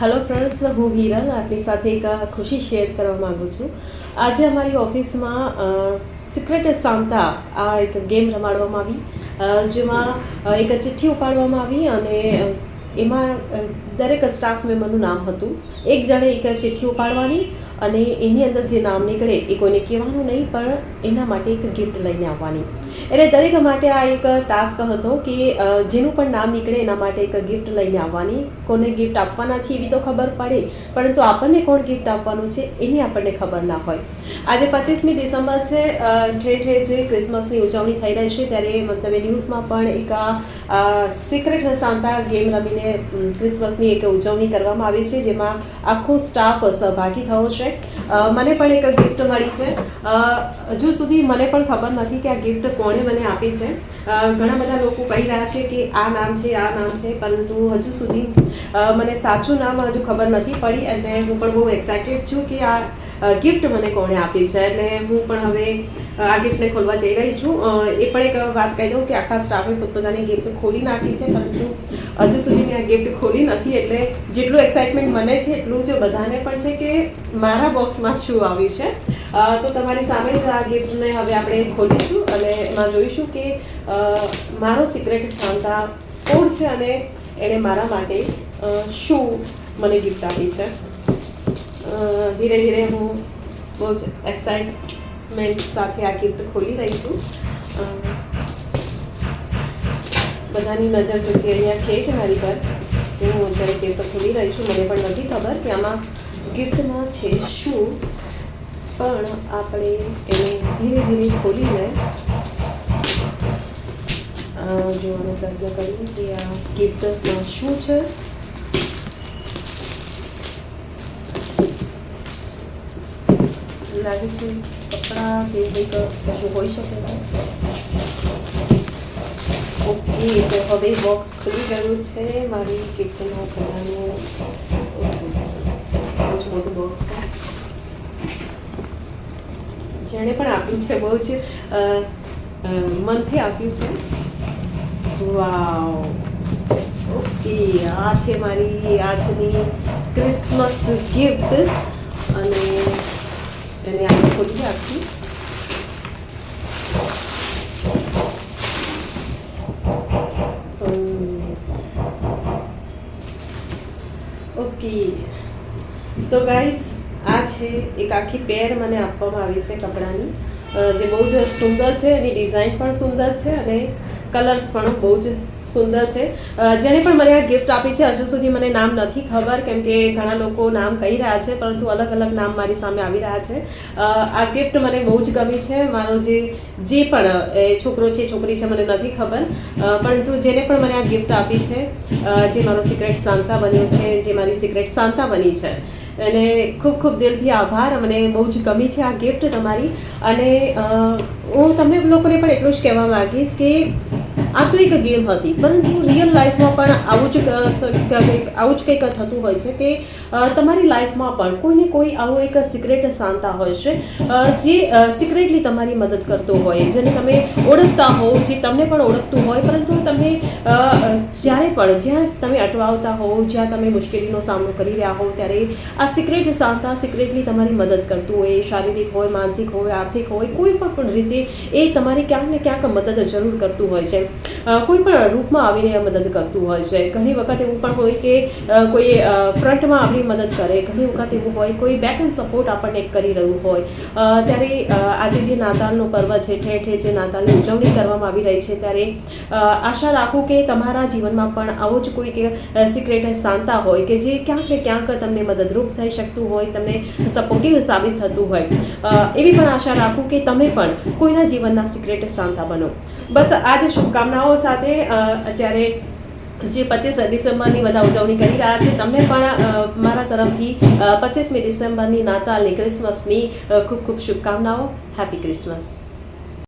Hello friends હું હિરલ. આપની સાથે એક ખુશી શેર કરવા માગું છું. આજે અમારી ઓફિસમાં સિક્રેટ સાંતા આ એક ગેમ રમાડવામાં આવી. જેમાં એક ચિઠ્ઠી ઉપાડવામાં આવી અને એમાં દરેક સ્ટાફ મેમ્બરનું નામ હતું. એક જણે એક ચિઠ્ઠી ઉપાડવાની અને એની અંદર જે નામ નીકળે એ કોઈને કહેવાનું નહીં, પણ એના માટે એક ગિફ્ટ લઈને આવવાની. એટલે દરેક માટે આ એક ટાસ્ક હતો કે જેનું પણ નામ નીકળે એના માટે એક ગિફ્ટ લઈને આવવાની. કોને ગિફ્ટ આપવાના છે એવી તો ખબર પડે, પરંતુ આપણને કોણ ગિફ્ટ આપવાનું છે એની આપણને ખબર ના હોય. આજે પચીસમી ડિસેમ્બર છે ઠેર ઠેર જે ક્રિસમસની ઉજવણી થઈ રહી છે ત્યારે મંતવ્ય ન્યૂઝમાં પણ એક સિક્રેટ સાંતા ગેમ રમીને ક્રિસમસની એક ઉજવણી કરવામાં આવી છે, જેમાં આખો સ્ટાફ સહભાગી થયો છે. મને પણ એક ગિફ્ટ મળી છે. હજુ સુધી મને પણ ખબર નથી કે આ ગિફ્ટ કોણે મને આપી છે. ઘણા બધા લોકો કહી રહ્યા છે કે આ નામ છે, આ નામ છે, પરંતુ હજુ સુધી મને સાચું નામ હજુ ખબર નથી પડી અને હું પણ બહુ એક્સાઇટેડ છું કે આ ગિફ્ટ મને કોણે આપી છે. એટલે હું પણ હવે આ ગિફ્ટને ખોલવા જઈ રહી છું. એ પણ એક વાત કહી દઉં કે આખા સ્ટાફે પોતપોતાની ગિફ્ટ ખોલી નાખી છે, પરંતુ હજુ સુધી મેં આ ગિફ્ટ ખોલી નથી. એટલે જેટલું એક્સાઇટમેન્ટ મને છે, એટલું જ બધાને પણ છે કે મારા બોક્સમાં શું આવ્યું છે. તો તમારી સામે જ આ ગિફ્ટને હવે આપણે ખોલીશું અને એમાં જોઈશું કે મારો સિક્રેટ સાંતા કોણ છે અને એણે મારા માટે શું મને ગિફ્ટ આપી છે? ધીરે ધીરે હું બહુ જ એક્સાઇટમેન્ટ સાથે આ ગિફ્ટ ખોલી રહી છું. બધાની નજર જો કે અહીંયા છે જ મારી પર. હું અત્યારે ગિફ્ટ ખોલી રહી છું. મને પણ નથી ખબર કે આમાં ગિફ્ટમાં છે શું. પણ આપણે એને ધીરે ધીરે ખોલીને અ, જોવાનો પ્રયત્ન કરીએ કે આ ગિફ્ટમાં શું છે? લાગે છે કપડાં કે કંઈક કશું હોઈ શકે છે? ઓકે તો હવે બોક્સ ખુલી ગયું છે. મારી ગિફ્ટનો કપડાનું બહુ જ મોટું બોક્સ છે. જેણે પણ આપ્યું છે, બહુ જ મનથી આપ્યું છે. વાવ. ઓકે, આ છે મારી આજની ક્રિસમસ ગિફ્ટ. અને એને આપણે ખોલી આપી ઓકે. તો ગાઈસ આ છે એક આખી પેર મને આપવામાં આવી છે કપડાની. જે બહુ જ સુંદર છે, એની ડિઝાઇન પણ સુંદર છે અને કલર્સ પણ બહુ જ સુંદર છે. જેને પણ મને આ ગિફ્ટ આપી છે, હજુ સુધી મને નામ નથી ખબર, કેમ કે ઘણા લોકો નામ કહી રહ્યા છે, પરંતુ અલગ અલગ નામ મારી સામે આવી રહ્યા છે. આ ગિફ્ટ મને બહુ જ ગમી છે. મારો જે જે પણ એ છોકરો છે, છોકરી છે, મને નથી ખબર. પરંતુ જેને પણ મને આ ગિફ્ટ આપી છે જે મારો સિક્રેટ સાંતા બન્યો છે, જે મારી સિક્રેટ સાંતા બની છે અને ખૂબ ખૂબ દિલથી આભાર. મને બહુ જ ગમી છે આ ગિફ્ટ તમારી. અને હું તમને લોકોને પણ એટલું જ કહેવા માગીશ કે આ તો એક ગેમ હતી પરંતુ રિયલ લાઈફમાં પણ આવું જ આવું જ કંઈક થતું હોય છે કે તમારી લાઈફમાં પણ કોઈને કોઈ આવો એક સિક્રેટ સાંતા હોય છે જે સિક્રેટલી તમારી મદદ કરતો હોય જેને તમે ઓળખતા હો જે તમને પણ ઓળખતું હોય પરંતુ અ, જ્યારે પણ જ્યાં તમે અટવાવતા હો જ્યાં તમે મુશ્કેલીનો સામનો કરી રહ્યા હો ત્યારે આ સિક્રેટ સાંતા સિક્રેટલી તમારી મદદ કરતું હોય શારીરિક હોય માનસિક હોય આર્થિક હોય કોઈ પણ રીતે એ તમારી ક્યાંક ને ક્યાંક મદદ જરૂર કરતું હોય છે. કોઈ પણ રૂપમાં આવીને મદદ કરતું હોય છે. ઘણી વખત એવું પણ હોય કે કોઈ ફ્રન્ટમાં આપણી મદદ કરે. ઘણી વખત એવું હોય, કોઈ બેક એન્ડ સપોર્ટ આપણને કરી રહ્યું હોય. ત્યારે આજે જે નાતાલનો પર્વ છે, ઠેર ઠેર જે નાતાલની ઉજવણી કરવામાં આવી રહી છે, ત્યારે આશા રાખું કે તમારા જીવનમાં પણ આવો જ કોઈ કે સિક્રેટ સાંતા હોય કે જે ક્યાંક ને ક્યાંક તમને મદદરૂપ થઈ શકતું હોય, તમને સપોર્ટિવ સાબિત થતું હોય. એવી પણ આશા રાખું કે તમે પણ કોઈના જીવનના સિક્રેટ સાંતા બનો. બસ, આજે જ શુભકામનાઓ સાથે અત્યારે જે પચીસ ડિસેમ્બરની બધા ઉજવણી કરી રહ્યા છે તમને પણ મારા તરફથી પચીસમી ડિસેમ્બરની નાતાલની ક્રિસમસની ખૂબ ખૂબ શુભકામનાઓ. Happy Christmas